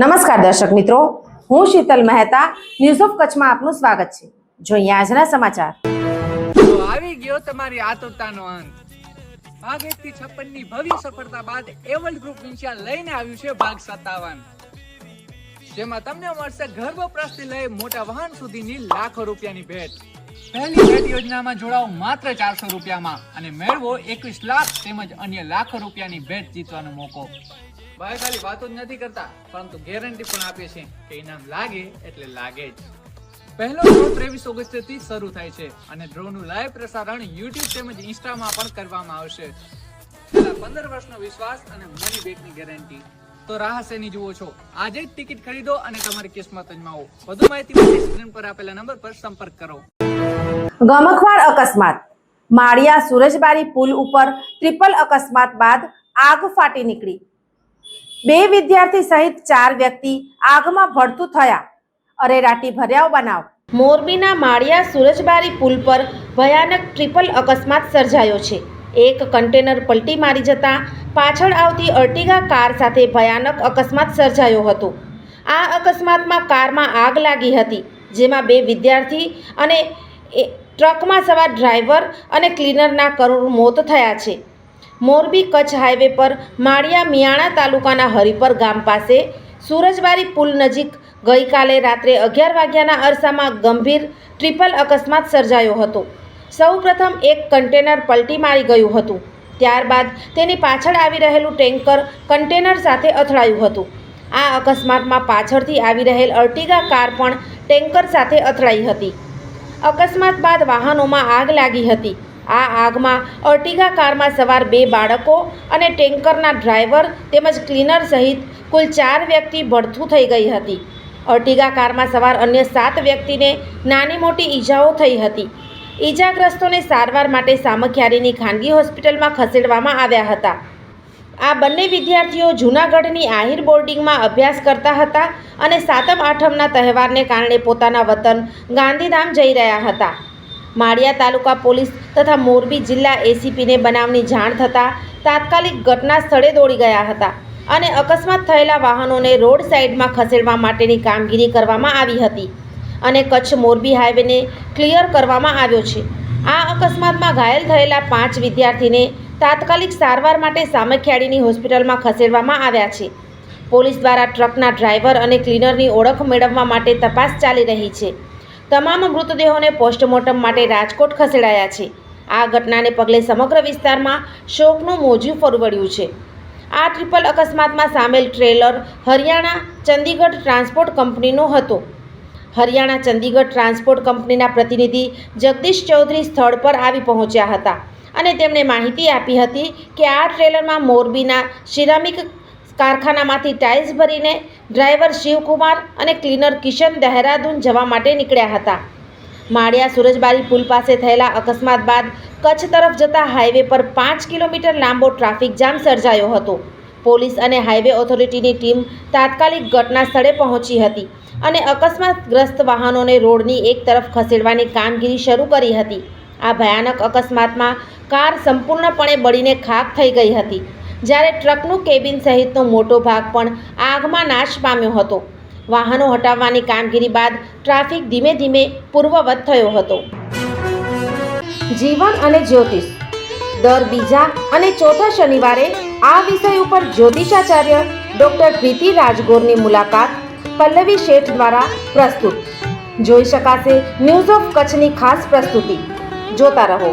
નમસ્કાર દર્શક મિત્રો, હું શીતલ મહેતા ન્યૂઝ ઓફ કચ્છમાં આપનું સ્વાગત છે. જોઈએ આજના સમાચાર. આવી ગયો તમારી આતુરતાનો અંત. ભાગ એક થી છપ્પનની ભવ્ય સફળતા બાદ એવલ ગ્રુપ ઇન્ડિયા લઈને આવ્યું છે ભાગ સત્તાવન. જેમાં તમને મળશે ઘર વપરાશથી લઈ મોટા વાહન સુધીની લાખો રૂપિયાની ભેટ. પહેલી ભેટ યોજનામાં જોડાઓ માત્ર ચારસો રૂપિયામાં અને મેળવો એકવીસ લાખ તેમજ અન્ય લાખો રૂપિયાની ભેટ જીતવાનો મોકો. ભાઈ ખાલી વાતો જ નથી કરતા, પરંતુ ગેરંટી પણ આપીએ છીએ કે ઇનામ લાગે એટલે લાગે જ. પહેલો ડ્રો ત્રેવીસ ઓગસ્ટથી શરૂ થાય છે અને ડ્રો નું લાઈવ પ્રસારણ યુટ્યુબ તેમજ ઇન્સ્ટામાં પણ કરવામાં આવશે. છેલ્લા પંદર વર્ષનો વિશ્વાસ અને મની બેકની ગેરંટી તો રાહ શેની જુઓ છો? આજે જ ટિકિટ ખરીદો અને તમારી કિસ્મત અજમાવો. વધુ માહિતી માટે સ્ક્રીન પર આપેલા નંબર પર સંપર્ક કરો. ગમખવાર અકસ્માત. માળિયા સુરજબારી પુલ ઉપર ટ્રિપલ અકસ્માત બાદ આગ ફાટી નીકળી. બે વિદ્યાર્થી સહિત ચાર વ્યક્તિ આગમાં ભડતું થયા. અરેરાટી ભર્યાઓ બનાવ. મોરબીના માળિયા સુરજબારી પુલ પર ભયાનક ટ્રિપલ અકસ્માત સર્જાયો છે. એક કન્ટેનર પલટી મારી જતા પાછળ આવતી અર્ટિગા કાર સાથે ભયાનક અકસ્માત સર્જાયો હતો. આ અકસ્માતમાં કારમાં આગ લાગી હતી, જેમાં બે વિદ્યાર્થી અને ટ્રકમાં સવાર ડ્રાઈવર અને ક્લીનરના કરોડ મોત થયા છે. મોરબી કચ્છ હાઈવે પર માળિયા મિયાણા તાલુકાના હરિપર ગામ પાસે સુરજબારી પુલ નજીક ગઈકાલે રાત્રે અગિયાર વાગ્યાના અરસામાં ગંભીર ટ્રિપલ અકસ્માત સર્જાયો હતો. સૌપ્રથમ એક કન્ટેનર પલટી મારી ગયું હતું. ત્યારબાદ તેની પાછળ આવી રહેલું ટેન્કર કન્ટેનર સાથે અથડાયું હતું. આ અકસ્માતમાં પાછળથી આવી રહેલ અર્ટિગા કાર પણ ટેન્કર સાથે અથડાઈ હતી. અકસ્માત બાદ વાહનોમાં આગ લાગી હતી. આ આગમાં અર્ટિગા કારમાં સવાર બે બાળકો અને ટેન્કરના ડ્રાઈવર તેમજ ક્લીનર સહિત કુલ ચાર વ્યક્તિ ભડથું થઈ ગઈ હતી. અર્ટિગા કારમાં સવાર અન્ય સાત વ્યક્તિને નાની મોટી ઈજાઓ થઈ હતી. ઈજાગ્રસ્તોને સારવાર માટે સામખિયારીની ખાનગી હોસ્પિટલમાં ખસેડવામાં આવ્યા હતા. આ બંને વિદ્યાર્થીઓ જૂનાગઢની આહિર બોર્ડિંગમાં અભ્યાસ કરતા હતા અને સાતમ આઠમના તહેવારને કારણે પોતાના વતન ગાંધીધામ જઈ રહ્યા હતા. માળિયા તાલુકા પોલીસ તથા મોરબી જિલ્લા એસીપીને બનાવની જાણ થતાં તાત્કાલિક ઘટના સ્થળે દોડી ગયા હતા અને અકસ્માત થયેલા વાહનોને રોડ સાઇડમાં ખસેડવા માટેની કામગીરી કરવામાં આવી હતી અને કચ્છ મોરબી હાઈવેને ક્લિયર કરવામાં આવ્યો છે. આ અકસ્માતમાં ઘાયલ થયેલા પાંચ વિદ્યાર્થીને તાત્કાલિક સારવાર માટે સામખિયાળીની હોસ્પિટલમાં ખસેડવામાં આવ્યા છે. પોલીસ દ્વારા ટ્રકના ડ્રાઈવર અને ક્લીનરની ઓળખ મેળવવા માટે તપાસ ચાલી રહી છે. તમામ મૃતદેહોને પોસ્ટમોર્ટમ માટે રાજકોટ ખસેડાયા છે. આ ઘટનાને પગલે સમગ્ર વિસ્તારમાં શોકનું મોજું ફરવડ્યું છે. આ ટ્રિપલ અકસ્માતમાં સામેલ ટ્રેલર હરિયાણા ચંદીગઢ ટ્રાન્સપોર્ટ કંપનીનો હતો. હરિયાણા ચંદીગઢ ટ્રાન્સપોર્ટ કંપનીના પ્રતિનિધિ જગદીશ ચૌધરી સ્થળ પર આવી પહોંચ્યા હતા અને તેમણે માહિતી આપી હતી કે આ ટ્રેલરમાં મોરબીના સિરામિક કારખાનામાંથી ટાઇલ્સ ભરીને ડ્રાઈવર શિવકુમાર અને ક્લીનર કિશન દહેરાદૂન જવા માટે નીકળ્યા હતા. માળિયા સુરજબારી પુલ પાસે થયેલા અકસ્માત બાદ કચ્છ તરફ જતા હાઈવે પર પાંચ કિલોમીટર લાંબો ટ્રાફિક જામ સર્જાયો હતો. પોલીસ અને હાઈવે ઓથોરિટીની ટીમ તાત્કાલિક ઘટના સ્થળે પહોંચી હતી અને અકસ્માતગ્રસ્ત વાહનોને રોડની એક તરફ ખસેડવાની કામગીરી શરૂ કરી હતી. આ ભયાનક અકસ્માતમાં કાર સંપૂર્ણપણે બળીને ખાક થઈ ગઈ હતી. જ્યારે ટ્રકનું કેબિન સહિતનો મોટો ભાગ પણ આગમાં નાશ પામ્યો હતો. વાહનો હટાવવાની કામગીરી બાદ ટ્રાફિક ધીમે ધીમે પૂર્વવત થયો હતો. જીવન અને જ્યોતિષ. દર બીજા અને ચોથા શનિવારે આ વિષય ઉપર જ્યોતિષાચાર્ય ડોક્ટર પ્રીતિ રાજગોરની મુલાકાત પલ્લવી શેઠ દ્વારા પ્રસ્તુત. જોઈ શકાશે ન્યૂઝ ઓફ કચ્છની ખાસ પ્રસ્તુતિ. જોતા રહો.